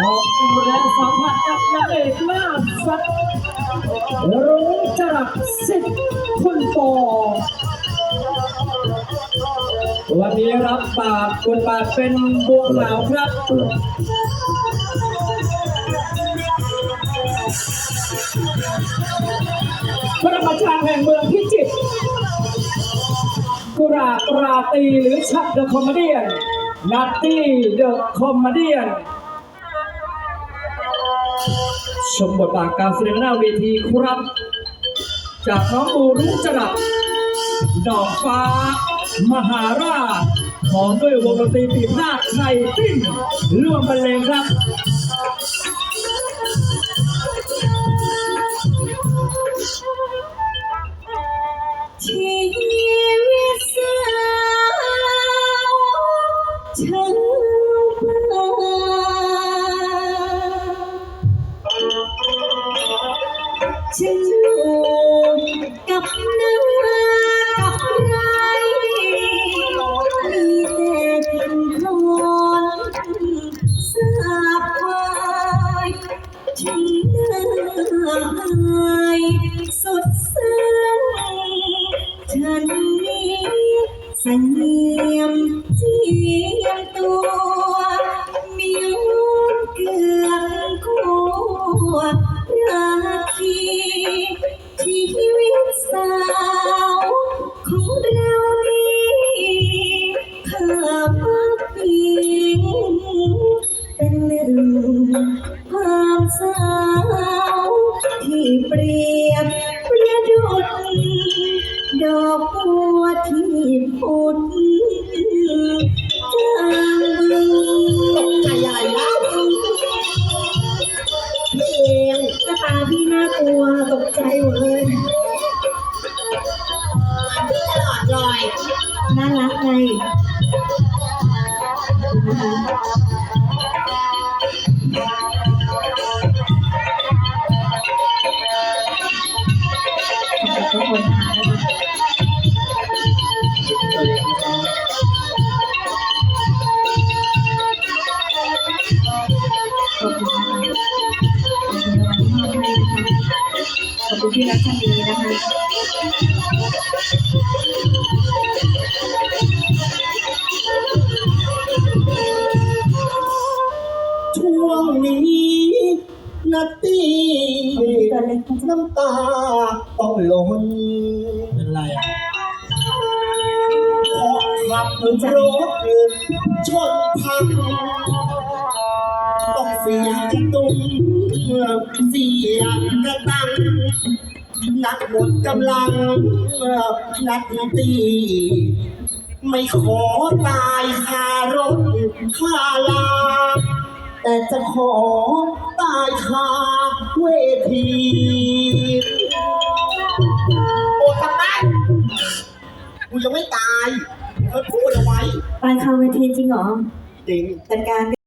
ขอบคุณและสัมผัสกับนางเอกหน้าสัตว์รุ้งจรัสสิทธิ์คุณปอวันนี้รับบาปคุณบาทเป็นบัวขาวครับพระราชาแห่งเมืองพิจิตรกุราบราตีหรือชัดเดอะคอมเมดี้นัตตี้เดอะคอมเมดี้ ชมบทบาทการแสดงหน้าเวทีครับ จากน้องบูรุจรัสดอกฟ้า มหาราชพร้อมด้วยวงดนตรีปีพาดไทยปิ้นร่วมบรรเลงครับชี กับนากับไรมีแต่กินคอนสาบควายฉันน่าหายสุดซึ้งฉันนี้เสงี่ยมเจียมตัว สาวที่เปรียบประดุจดอกบัวที่ผุดจางบึงใจใหญ่แล้วพี่เองหน้าตาพี่น่ากลัวตกใจหมดเลยพี่ตลอดเลยน่ารักไง อบคุณนะคะขอบคุณที่รักกันดีนะคะช่วงนี้นัตตี้ตัวเล็กนะจ๊ะน้ำตาต้องหล่นเป็นไรเพราะขับรถชนพัง ต้องเสียจะตุ้มเสียกระตัง นักหมดกำลังนักตี ไม่ขอตายคารถคาลา แต่จะขอตายคาเวทีโอ้ทำไมกูยังไม่ตายเธอพูดเอาไว้ ไปคาเวทีจริงเหรอ จริง จัดการ